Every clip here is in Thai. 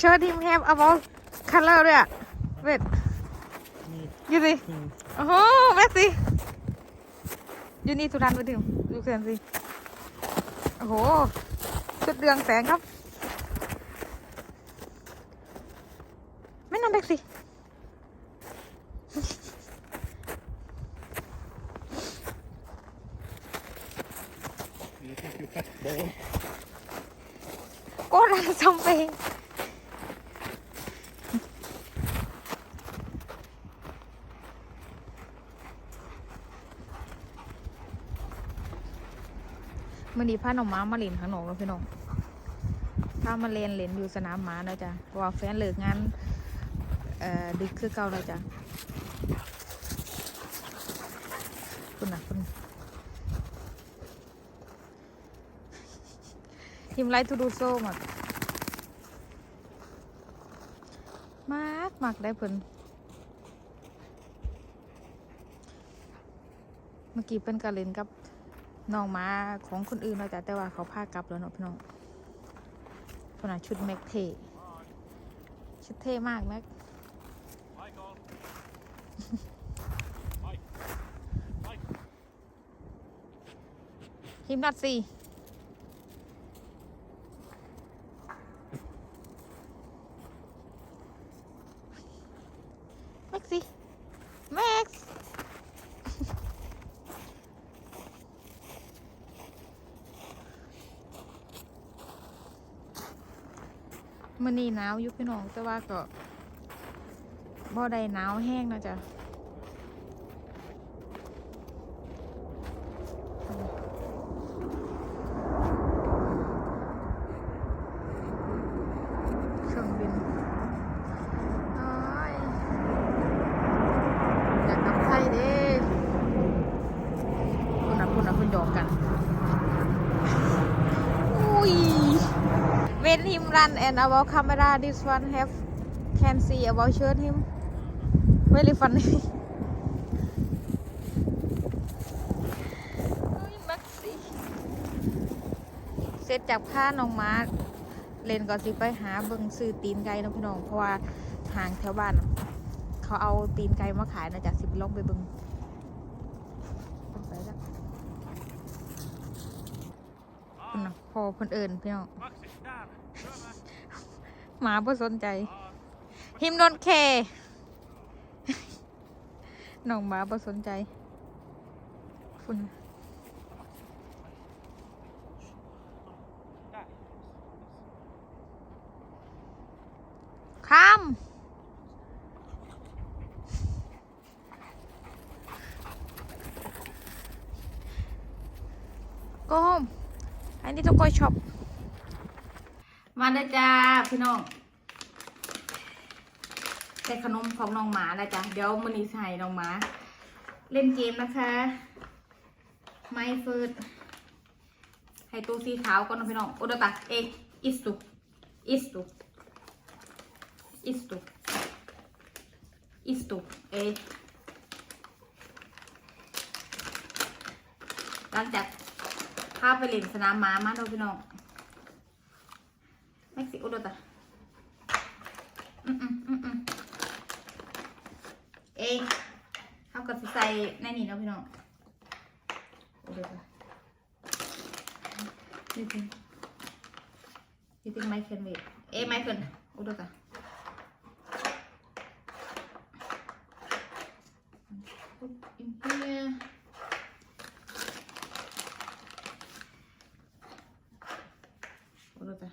show him have about color ด้วยอะ wait นี่ you see อืมโอ้โหแม็กซี่ยูนี่สุรันไปถึงดูเสียนสิ โอ้โห ชุดเรืองแสงครับ ไม่นำแม็กซี่นี่คืออยู่ปัดโบนโอ้ราซอมเปง มันดีพาหนองม้ามาเล่นข้างนอกแล้วพี่น้องพามาเล่นเล่นอยู่สนามม้าแล้วจ้ะเพราะว่าแฟนเลิกงานเอ่อดึกคือเก่าแล้วจ้ะคุณนะคุณทีมไลท์ทูดูโซ่หมดมากมากได้เพิ่นเมื่อกี้เป็นการเล่นกับ น้องมาของคนอื่นแล้วจ้ะแต่ว่าเขาพากลับแล้วเนาะพี่น้องขนาดชุดแม็กเทชุดเท่มากแม็กฮิมนัดสี่แม็กซี่แม็กซ์ มันนี่หนาวอยู่พี่น้องแต่ว่าก็บ่ได้หนาวแห้งนะจ๊ะ เครื่องบินโอ้ยอยากกลับไทยเด้คุณนะคุณนะคุณหยอกกัน อุ้ย When him run and about camera this one have can see about shirt him very funny โอ้ยมักสิเสร็จจากผ้าน้องมาเลนก่อนสิไปหาเบิงซื้อตีนไก่เนาะพี่น้องเพราะว่าทางแถวบ้าน เขาเอาตีนไก่มาขายนะจ๊ะสิไปลองไปเบิงไปแล้ว คุณน่ะพอเพิ่นเอิญพี่น้องหมาบ่สนใจฮิมโดนเคน้องหมาบ่สนใจคุณข้าม go home I need to go shop มาเด้อจ้าพี่น้องได้ขนมของน้องหมาแล้วจ้ะเดี๋ยวมันนี้ใส่น้องหมา เล่นเกมนะคะไม่เฟิร์ดให้ตัวสีขาวก่อนนะพี่น้องโอเดตะเออิสตุอิสตุอิสตุอิสตุเอหลังจากาไปเล่นสนามม้ามาเนาะพี่น้อง Maxi udah dah. Mm -mm, mm -mm. เอ้เขาก็สิใส่ในนี่เนาะพี่น้องอุดตะนี่จริงนี่จริงไม่เคนเวทเอ้ไม่เคนอุดตะอินเพียอุดตะ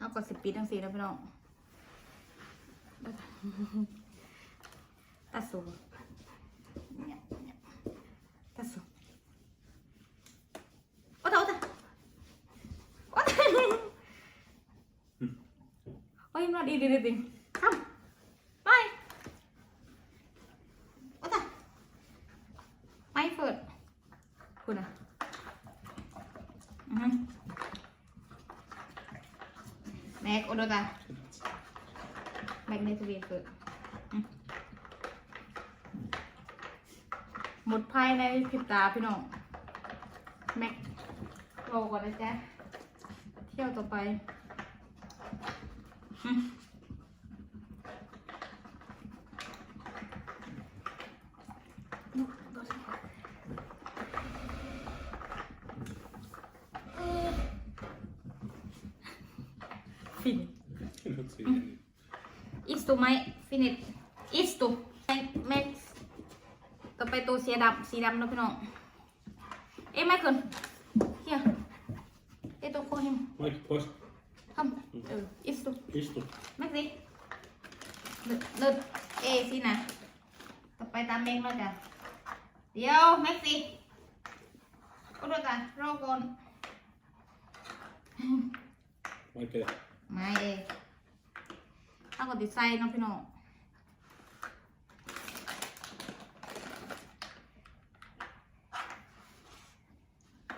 เอา กดสิบปีทั้งสี่แล้วพี่น้องตัดสูเนี่ยเนี่ยตัดสูโอ้ตาโอ้ตาโอ้ตาโอ้ยมันดีดีดีทำไปโอ้ตาไม่เฟิร์ดคุณอะอือ แม็กโอโดตาแม็กในทะเบียเกิดอืมหมดภายในพริบตาพี่น้องแม็กรอก่อนนะจ๊ะ เที่ยวต่อไปอืมฟิน Let's see. อิสตู ไหมฟินิชอิสตูแม็กซ์ต่อไปตัวสีดำสีดำนะพี่น้อง เอ้ยไม่เกินเฮียเอ้ยตัวโคหิม Mike, post. ทำเอออิสตู Istu. แม็กซ์สิเลิศเลิศเอสินะต่อไปตามเมงแล้วจ้ะเดี๋ยวแม็กซ์สิก็ดูกันรอก่อน Mike, eh, ไม่เอ ถ้าก็ติดไส้เน้องพี่น้อง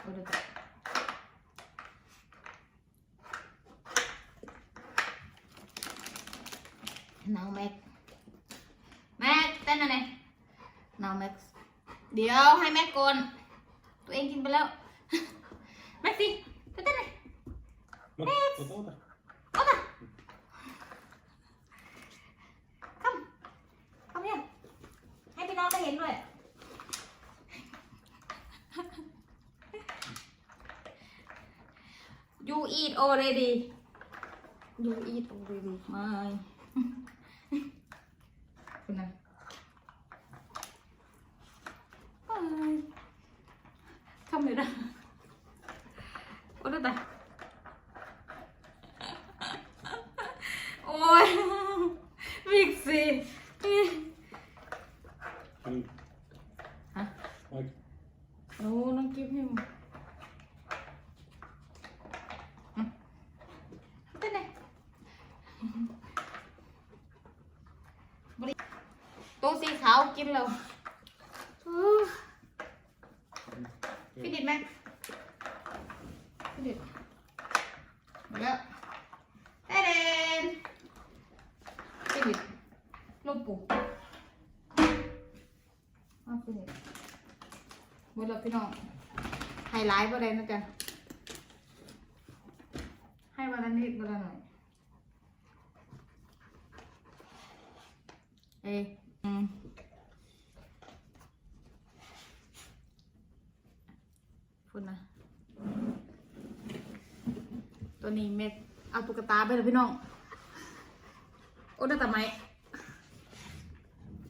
ก็ดูกันน้องแม็กแม็กเต้นอะไรน้องแม็กเดี๋ยวให้แม็กก่อนตัวเองกินไปแล้วแม็กสิเต้นอะไร Mike, ota, ota. เอาค่ะคำคำเนี่ย ให้พี่น้องได้เห็นด้วย you eat already you eat already ไม่คุณนะไม่ทำเลยนะโอ้ดูแต่ โอ้ยวิกซี่ Mm. Hả? Mike, โอ้น้องกิฟให้มึงอืมเป็นไงบริตัวสีขาวกินแล้วอู้ฟินิชไหมฟินิชหมดแล้วเต้นฟินิชลบปุ๊บอ้าวฟินิชหมดแล้วพี่น้อง ไฮไลท์บ่ได้นะจ๊ะให้วันละนิดวันละหน่อยเอยพูดนะ ตัวนี้เม็ดเอาตุ๊กตาไปเลยพี่น้อง โอ้ได้แต่ไหม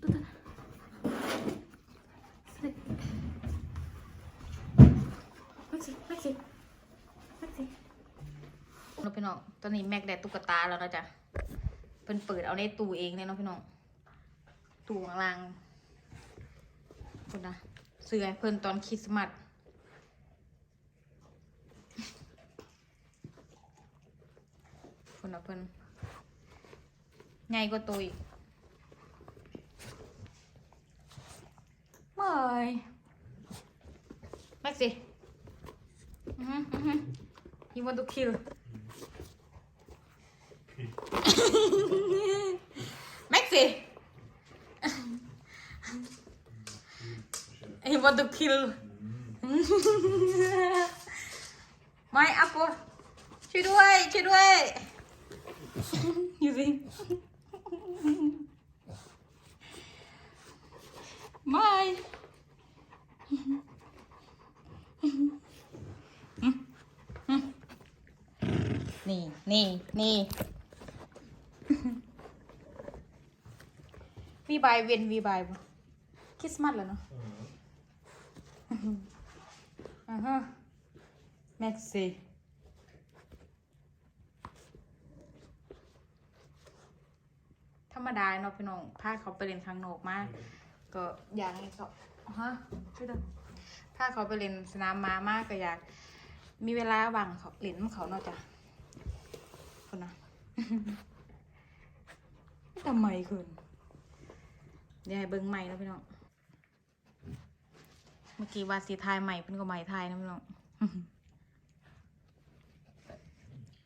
ตุ๊กตา ไม่สิไม่สิไม่สิเราพี่น้อง ตอนนี้แม็กได้ตุ๊กตาแล้วนะจ๊ะเพิ่นเปิดเอาในตู้เองเนี่ยเนาะพี่น้อง ตู้ข้างล่างคุณนะเสื้อเพิ่นตอนคริสต์มาสคุณนะเพิ่นใหญ่กว่าตัวอีกไม่แม็กสิ Mhm, mhm. You want to kill? Maxi! you want to kill? My apple. ช่วยด้วยช่วยด้วย you see? My. นี่ นี่ นี่ บายเวนวีบายบ่คริสต์มาสแล้วเนาะอ่าฮะแม็กซี่ธรรมดาเนาะพี่น้องพาเขาไปเล่นข้างนอกมากก็อยากให้เขาฮะช่วยด้วยพาเขาไปเล่นสนามม้ามากก็อยาก มีเวลาว่างเขาเล่นมันเขาเนาะจ้ะคนนะทำไมคืน เดี๋ยวให้เบิ้งใหม่นะพี่น้อง เมื่อกี้ว่าสีทายใหม่เพิ่นก็ใหม่ทายนะพี่น้อง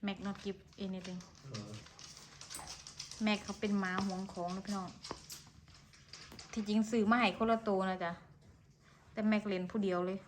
แม็ก not give anything แม็กเขาเป็นหมาห่วงของนะพี่น้อง ที่จริงซื้อมาให้คนละตัวนะจ๊ะ แต่แม็กเล่นผู้เดียวเลย